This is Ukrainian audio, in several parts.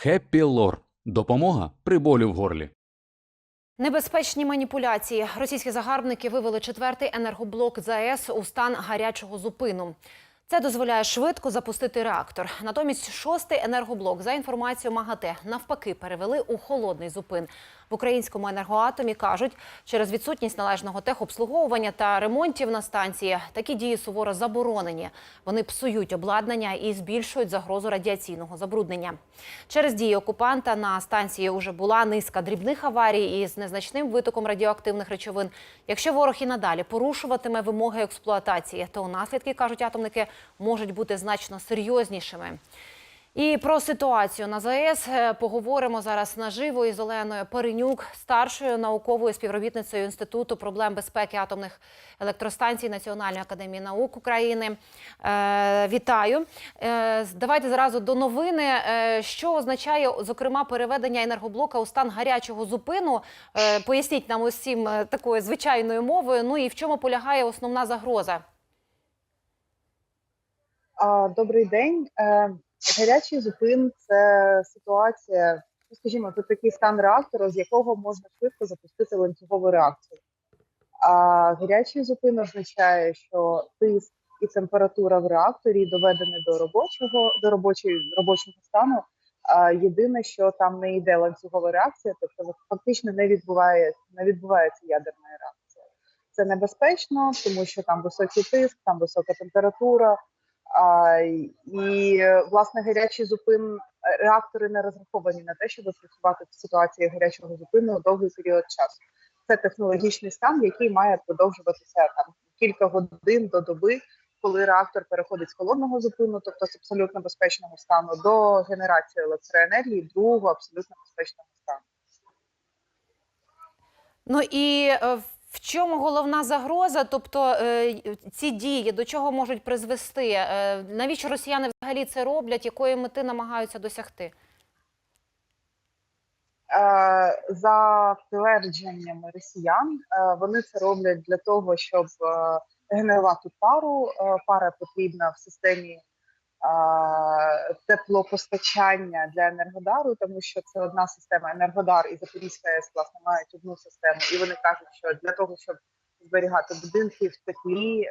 Хеппі Лор. Допомога при болі в горлі. Небезпечні маніпуляції. Російські загарбники вивели четвертий енергоблок ЗАЕС у стан гарячого зупину. Це дозволяє швидко запустити реактор. Натомість шостий енергоблок, за інформацією МАГАТЕ, навпаки перевели у холодний зупин. В українському енергоатомі кажуть, через відсутність належного техобслуговування та ремонтів на станції такі дії суворо заборонені. Вони псують обладнання і збільшують загрозу радіаційного забруднення. Через дії окупанта на станції вже була низка дрібних аварій із незначним витоком радіоактивних речовин. Якщо ворог і надалі порушуватиме вимоги експлуатації, то наслідки кажуть атомники можуть бути значно серйознішими. І про ситуацію на ЗАЕС е, поговоримо зараз наживо із Оленою Перенюк, старшою науковою співробітницею Інституту проблем безпеки атомних електростанцій Національної академії наук України. Е, вітаю. Е, давайте зразу до новини. Е, що означає, зокрема, переведення енергоблока у стан гарячого зупину? Е, поясніть нам усім е, такою звичайною мовою. Ну і в чому полягає основна загроза? Добрий день. Гарячий зупин це ситуація, ну, скажімо, це такий стан реактора, з якого можна швидко запустити ланцюгову реакцію. А гарячий зупин означає, що тиск і температура в реакторі доведені до робочого до робочої робочого стану. А єдине, що там не йде ланцюгова реакція, тобто фактично не відбувається не відбувається ядерна реакція. Це небезпечно, тому що там високий тиск, там висока температура. І власне гарячий зупин реактори не розраховані на те, щоб працювати в ситуації гарячого зупину довгий період часу. Це технологічний стан, який має продовжуватися там кілька годин до доби, коли реактор переходить з холодного зупину, тобто з абсолютно безпечного стану, до генерації електроенергії, другого абсолютно безпечного стану. Ну і е, в чому головна загроза? Тобто е, ці дії до чого можуть призвести? Е, навіщо росіяни взагалі це роблять? Якої мети намагаються досягти? Е, За твердженнями росіян, вони це роблять для того, щоб генерувати пару. Пара потрібна в системі теплопостачання для енергодару, тому що це одна система енергодар і Запорізька АЕС власне мають одну систему, і вони кажуть, що для того, щоб зберігати будинки в теплі е,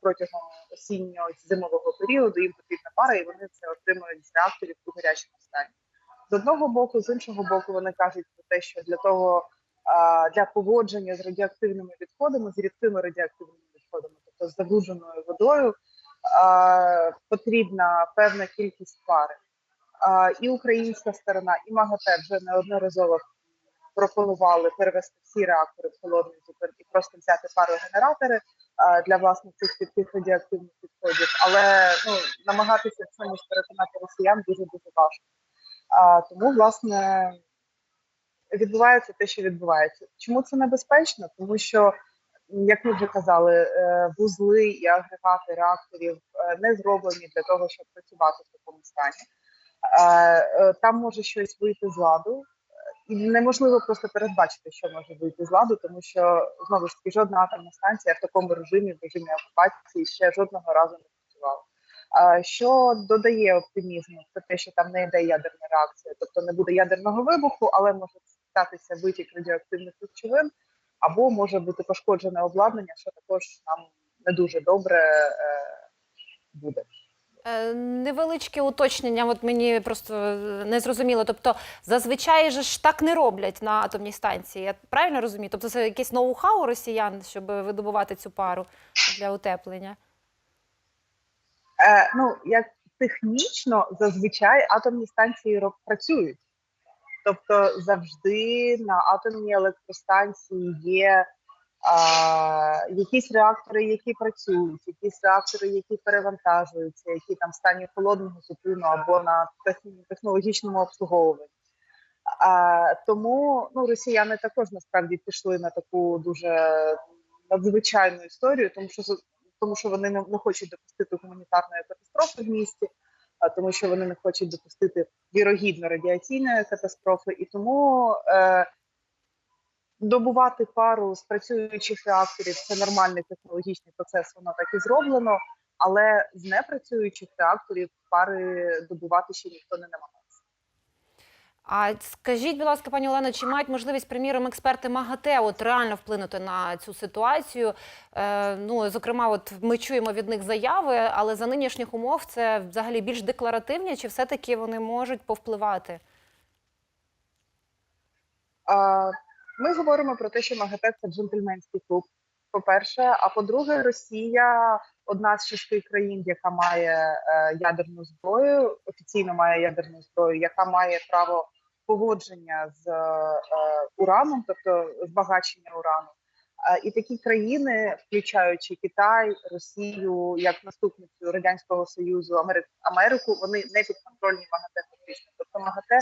протягом осіннього зимового періоду, їм потрібна пара, і вони це отримують з реакторів у гарячому стані. З одного боку, з іншого боку, вони кажуть про те, що для того для поводження з радіоактивними відходами, з рідкими радіоактивними відходами, тобто з забрудженою водою, потрібна певна кількість пари. І українська сторона, і МАГАТЕ вже неодноразово пропонували перевести всі реактори в холодний зупин і просто взяти парогенератори а, для власне цих рідких радіоактивних відходів. Але ну намагатися в цьому переконати росіян дуже дуже важко. Тому, власне, відбувається те, що відбувається. Чому це небезпечно? Тому що, як ми вже казали, е, вузли і агрегати реакторів е, не зроблені для того, щоб працювати в такому стані. Е, Там може щось вийти з ладу, і неможливо просто передбачити, що може вийти з ладу, тому що знову ж таки жодна атомна станція в такому режимі, в режимі окупації ще жодного разу не працювала. Що додає оптимізму, це те, що там не йде ядерна реакція, тобто не буде ядерного вибуху, але може статися витік радіоактивних речовин, або може бути пошкоджене обладнання, що також нам не дуже добре е, буде. Е, Невеличке уточнення, от мені просто е, не зрозуміло. Тобто, зазвичай же ж так не роблять на атомній станції. Я правильно розумію? Тобто, це якесь ноу-хау росіян, щоб видобувати цю пару для утеплення. Е, ну як технічно зазвичай атомні станції працюють, тобто завжди на атомній електростанції є а, якісь реактори, які працюють, якісь реактори, які перевантажуються, які там в стані холодного зупину або на технологічному обслуговуванні. А, тому ну, росіяни також насправді пішли на таку дуже надзвичайну історію, тому що тому що вони не, не хочуть допустити гуманітарної катастрофи в місті, тому що вони не хочуть допустити вірогідно радіаційної катастрофи, і тому е, добувати пару з працюючих реакторів це нормальний технологічний процес, воно так і зроблено. Але з непрацюючих реакторів пари добувати ще ніхто не намагається. А скажіть, будь ласка, пані Олено, чи мають можливість, приміром, експерти МАГАТЕ от реально вплинути на цю ситуацію? Е, ну, зокрема, от ми чуємо від них заяви, але за нинішніх умов це взагалі більш декларативні, чи все-таки вони можуть повпливати? Ми говоримо про те, що МАГАТЕ це джентльменський клуб. По-перше, а по-друге, Росія одна з шести країн, яка має е, ядерну зброю, офіційно має ядерну зброю, яка має право погодження з е, ураном, тобто збагачення урану. І такі країни, включаючи Китай, Росію, як наступницю радянського союзу, Амери- Америку, вони не підконтрольні МАГАТЕ фактично. Тобто МАГАТЕ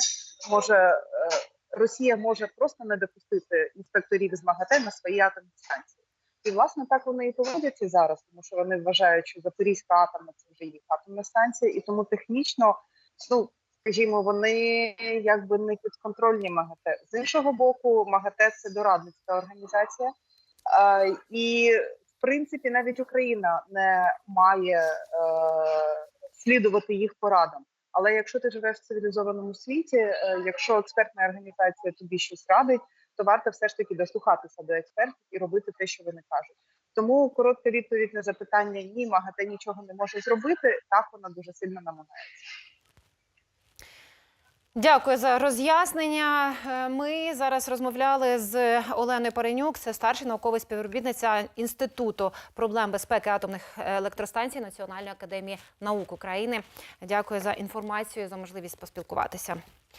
може е, Росія може просто не допустити інспекторів з МАГАТЕ на свої атомні станції. І власне так вони і поводяться зараз, тому що вони вважають, що Запорізька атомна це вже їх атомна станція, і тому технічно, ну скажімо, вони якби не підконтрольні МАГАТЕ. З іншого боку, МАГАТЕ це дорадницька організація, е, і в принципі навіть Україна не має е, слідувати їх порадам. Але якщо ти живеш в цивілізованому світі, е, якщо експертна організація тобі щось радить, то варто все ж таки дослухатися до експертів і робити те, що вони кажуть. Тому коротка відповідь на запитання ні, МАГАТЕ нічого не може зробити. Так вона дуже сильно намагається. Дякую за роз'яснення. Е, Ми зараз розмовляли з Оленою Паренюк, це старший науковий співробітниця Інституту проблем безпеки атомних електростанцій Національної академії наук України. Дякую за інформацію, за можливість поспілкуватися.